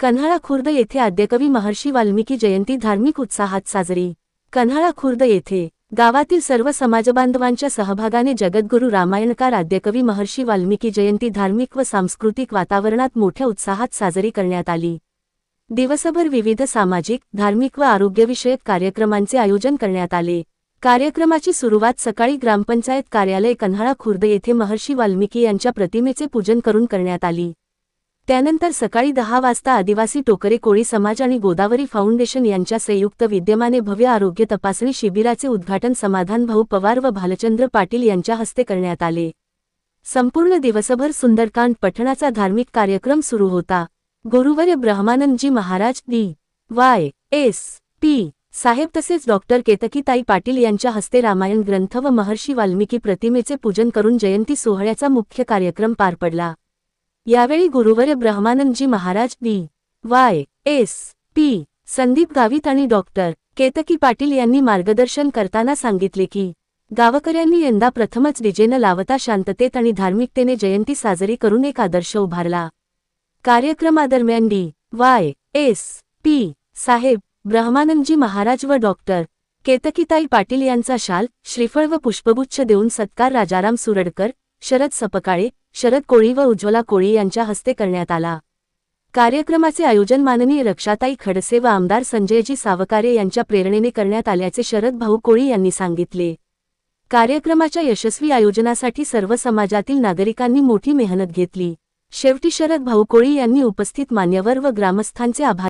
कन्हाळा खुर्द येथे आद्यकवी महर्षी वाल्मिकी जयंती धार्मिक उत्साहात साजरी. कन्हाळा खुर्द येथे गावातील सर्व समाजबांधवांच्या सहभागाने जगद्गुरू रामायणकार आद्यकवी महर्षी वाल्मिकी जयंती धार्मिक व सांस्कृतिक वातावरणात मोठ्या उत्साहात साजरी करण्यात आली. दिवसभर विविध सामाजिक धार्मिक व आरोग्यविषयक कार्यक्रमांचे आयोजन करण्यात आले. कार्यक्रमाची सुरुवात सकाळी ग्रामपंचायत कार्यालय कन्हाळा खुर्द येथे महर्षी वाल्मिकी यांच्या प्रतिमेचे पूजन करून करण्यात आली. त्यानंतर सकाळी दहा वाजता आदिवासी टोकरे कोळी समाज आणि गोदावरी फाउंडेशन यांच्या संयुक्त विद्यमाने भव्य आरोग्य तपासणी शिबिराचे उद्घाटन समाधान भाऊ पवार व भालचंद्र पाटील यांच्या हस्ते करण्यात आले. संपूर्ण दिवसभर सुंदरकांड पठणाचा धार्मिक कार्यक्रम सुरू होता. गुरुवर्य Brahmanandji Maharaj D. Y. S. P. साहेब तसेच डॉक्टर केतकीताई पाटील यांच्या हस्ते रामायण ग्रंथ व महर्षी वाल्मिकी प्रतिमेचे पूजन करून जयंती सोहळ्याचा मुख्य कार्यक्रम पार पडला. यावेळी गुरुवर Brahmanandji Maharaj D Y. S. P. Sandeep Gavit आणि डॉक्टर केतकी पाटील यांनी मार्गदर्शन करताना सांगितले की गावकऱ्यांनी यंदा प्रथमच डीजेनं लावता शांततेत आणि धार्मिकतेने जयंती साजरी करून एक आदर्श उभारला. कार्यक्रमादरम्यान डी. वाय. एस. पी. साहेब ब्रह्मानंदजी महाराज व डॉक्टर केतकीताई पाटील यांचा शाल श्रीफळ व पुष्पगुच्छ देऊन सत्कार राजाराम सुरडकर शरद सपकाळे शरद कोळी व उज्ज्वला कोळी यांच्या हस्ते करण्यात आला. कार्यक्रमाचे आयोजन माननीय रक्षाताई खडसे व आमदार संजयजी सावकारे यांच्या प्रेरणेने करण्यात आल्याचे शरद भाऊ कोळी यांनी सांगितले. कार्यक्रमाच्या यशस्वी आयोजनासाठी सर्व समाजातील नागरिकांनी मोठी मेहनत घेतली. शेवटी शरद भाऊ कोळी यांनी उपस्थित मान्यवर व ग्रामस्थांचे आभार